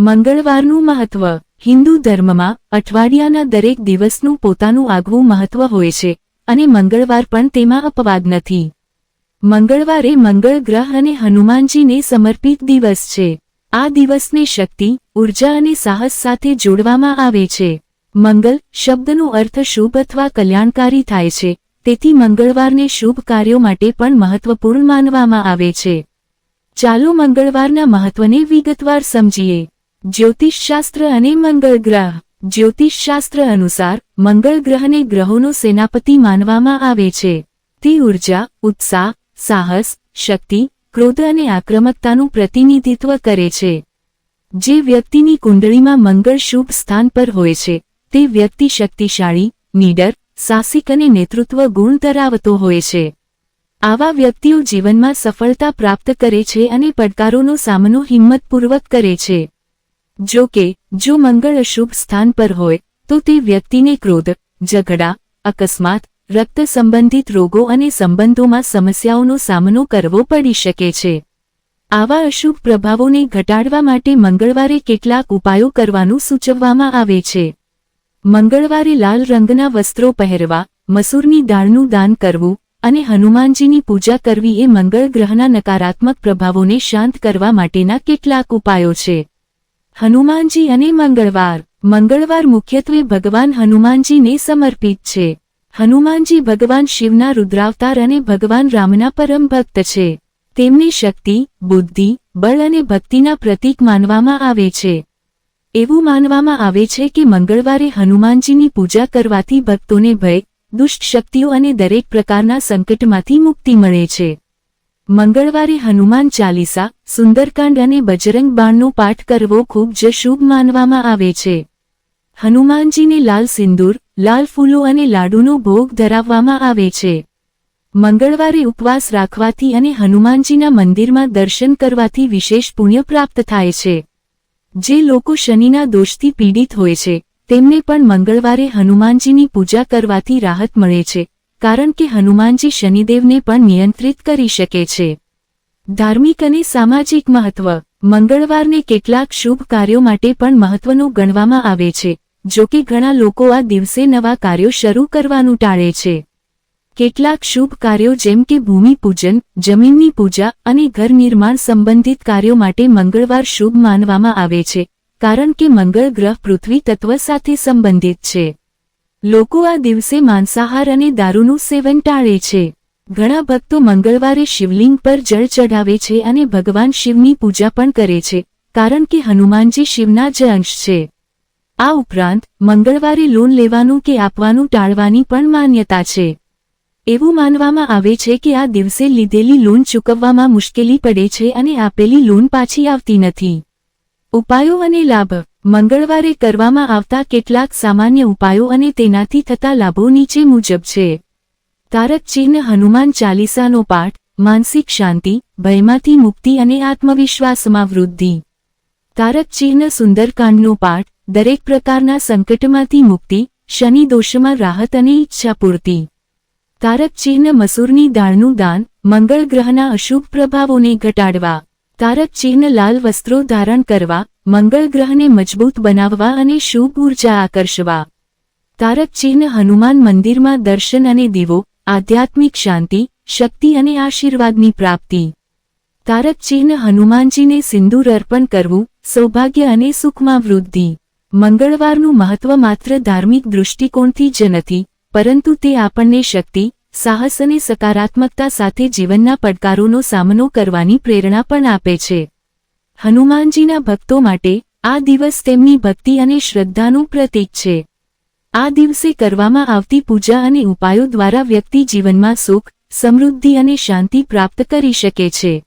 મંગળવારનું મહત્વ. હિન્દુ ધર્મમાં અઠવાડિયાના દરેક દિવસનું પોતાનું આગવું મહત્વ હોય છે, અને મંગળવાર પણ તેમાં અપવાદ નથી. મંગળવારે મંગળ ગ્રહ અને હનુમાનજીને સમર્પિત દિવસ છે. આ દિવસને શક્તિ, ઊર્જા અને સાહસ સાથે જોડવામાં આવે છે. મંગલ શબ્દનો અર્થ શુભ અથવા કલ્યાણકારી થાય છે, તેથી મંગળવારને શુભ કાર્યો માટે પણ મહત્વપૂર્ણ માનવામાં આવે છે. ચાલો મંગળવારના મહત્વને વિગતવાર સમજીએ. જ્યોતિષશાસ્ત્ર અને મંગળ ગ્રહ. જ્યોતિષશાસ્ત્ર અનુસાર, મંગળ ગ્રહને ગ્રહોનો સેનાપતિ માનવામાં આવે છે. તે ઊર્જા, ઉત્સાહ, સાહસ, શક્તિ, ક્રોધ અને આક્રમકતાનું પ્રતિનિધિત્વ કરે છે. જે વ્યક્તિની કુંડળીમાં મંગળ શુભ સ્થાન પર હોય છે, તે વ્યક્તિ શક્તિશાળી, નીડર, સાહસિક અને નેતૃત્વ ગુણ ધરાવતો હોય છે. આવા વ્યક્તિઓ જીવનમાં સફળતા પ્રાપ્ત કરે છે અને પડકારોનો સામનો હિંમતપૂર્વક કરે છે. જો કે, જો મંગળ અશુભ સ્થાન પર હોય, તો તે વ્યક્તિને ક્રોધ, ઝઘડા, અકસ્માત, રક્ત સંબંધિત રોગો અને સંબંધોમાં સમસ્યાઓનો સામનો કરવો પડી શકે છે. આવા અશુભ પ્રભાવોને ઘટાડવા માટે મંગળવારે કેટલાક ઉપાયો કરવાનું સૂચવવામાં આવે છે. મંગળવારે લાલ રંગના વસ્ત્રો પહેરવા, મસૂરની દાળનું દાન કરવું અને હનુમાનજીની પૂજા કરવી એ મંગળ ગ્રહના નકારાત્મક પ્રભાવોને શાંત કરવા માટેના કેટલાક ઉપાયો છે. હનુમાનજી અને મંગળવાર. મંગળવાર મુખ્યત્વે ભગવાન હનુમાનજીને સમર્પિત છે. હનુમાનજી ભગવાન શિવના રુદ્રાવતાર અને ભગવાન રામના પરમ ભક્ત છે. તેમને શક્તિ, બુદ્ધિ, બળ અને ભક્તિના પ્રતીક માનવામાં આવે છે. એવું માનવામાં આવે છે કે મંગળવારે હનુમાનજીની પૂજા કરવાથી ભક્તોને ભય, દુષ્ટ શક્તિઓ અને દરેક પ્રકારના સંકટમાંથી મુક્તિ મળે છે. મંગળવારે હનુમાન ચાલીસા, સુંદરકાંડ અને બજરંગ બાણનો પાઠ કરવો ખૂબ જ શુભ માનવામાં આવે છે. હનુમાનજીને લાલ સિંદૂર, લાલ ફૂલો અને લાડુનો ભોગ ધરાવવામાં આવે છે. મંગળવારે ઉપવાસ રાખવાથી અને હનુમાનજીના મંદિરમાં દર્શન કરવાથી વિશેષ પુણ્ય પ્રાપ્ત થાય છે. જે લોકો શનિના દોષથી પીડિત હોય છે, તેમને પણ મંગળવારે હનુમાનજીની પૂજા કરવાથી રાહત મળે છે. કારણ કે હનુમાનજી શનિદેવને પણ નિયંત્રિત કરી શકે છે. ધાર્મિક અને સામાજિક મહત્વ. મંગળવારને કેટલાક શુભ કાર્યો માટે પણ મહત્વનું ગણવામાં આવે છે, જો કે ઘણા લોકો આ દિવસે નવા કાર્યો શરૂ કરવાનું ટાળે છે. કેટલાક શુભ કાર્યો જેમ કે ભૂમિપૂજન જમીનની પૂજા અને ઘર નિર્માણ સંબંધિત કાર્યો માટે મંગળવાર શુભ માનવામાં આવે છે, કારણ કે મંગળ ગ્રહ પૃથ્વી તત્વ સાથે સંબંધિત છે. લોકો આ દિવસે માંસાહાર અને દારૂનું સેવન ટાળે છે. ઘણા ભક્તો મંગળવારે શિવલિંગ પર જળ ચઢાવે છે અને ભગવાન શિવની પૂજા પણ કરે છે, કારણ કે હનુમાનજી શિવના જ અંશ છે. આ ઉપરાંત, મંગળવારે લોન લેવાનું કે આપવાનું ટાળવાની પણ માન્યતા છે. એવું માનવામાં આવે છે કે આ દિવસે લીધેલી લોન ચૂકવવામાં મુશ્કેલી પડે છે અને આપેલી લોન પાછી આવતી નથી. ઉપાયો અને લાભ. મંગળવારે કરવામાં આવતા કેટલાક સામાન્ય ઉપાયો અને તેનાથી થતા લાભો નીચે મુજબ છે. તારક ચિહ્ન હનુમાન ચાલીસાનો પાઠ, માનસિક શાંતિ, ભયમાંથી મુક્તિ અને આત્મવિશ્વાસમાં વૃદ્ધિ. તારક ચિહ્ન સુંદરકાંડનો પાઠ, દરેક પ્રકારના સંકટમાંથી મુક્તિ, શનિ દોષમાં રાહત અને ઈચ્છાપૂર્તિ તારક ચિહ્ન મસૂરની દાળનું દાન, મંગળ ગ્રહના અશુભ પ્રભાવોને ઘટાડવા. તારક ચિહ્ન લાલ વસ્ત્રો ધારણ કરવા મંગળ ગ્રહને મજબૂત બનાવવા અને શુભ ઊર્જા આકર્ષવા. તારક ચિહ્ન હનુમાન મંદિરમાં દર્શન અને દીવો, આધ્યાત્મિક શાંતિ, શક્તિ અને આશીર્વાદની પ્રાપ્તિ. તારક ચિહ્ન હનુમાનજીને સિંદૂર અર્પણ કરવું, સૌભાગ્ય અને સુખમાં વૃદ્ધિ. મંગળવારનું મહત્વ માત્ર ધાર્મિક દૃષ્ટિકોણથી જ નથી, પરંતુ તે આપણને શક્તિ, સાહસ અને સકારાત્મકતા સાથે જીવનના પડકારોનો સામનો કરવાની પ્રેરણા પણ આપે છે. હનુમાનજીના ભક્તો માટે આ દિવસ તેમની ભક્તિ અને શ્રદ્ધાનું પ્રતીક છે. આ દિવસે કરવામાં આવતી પૂજા અને ઉપાયો દ્વારા વ્યક્તિ જીવનમાં સુખ, સમૃદ્ધિ અને શાંતિ પ્રાપ્ત કરી શકે છે.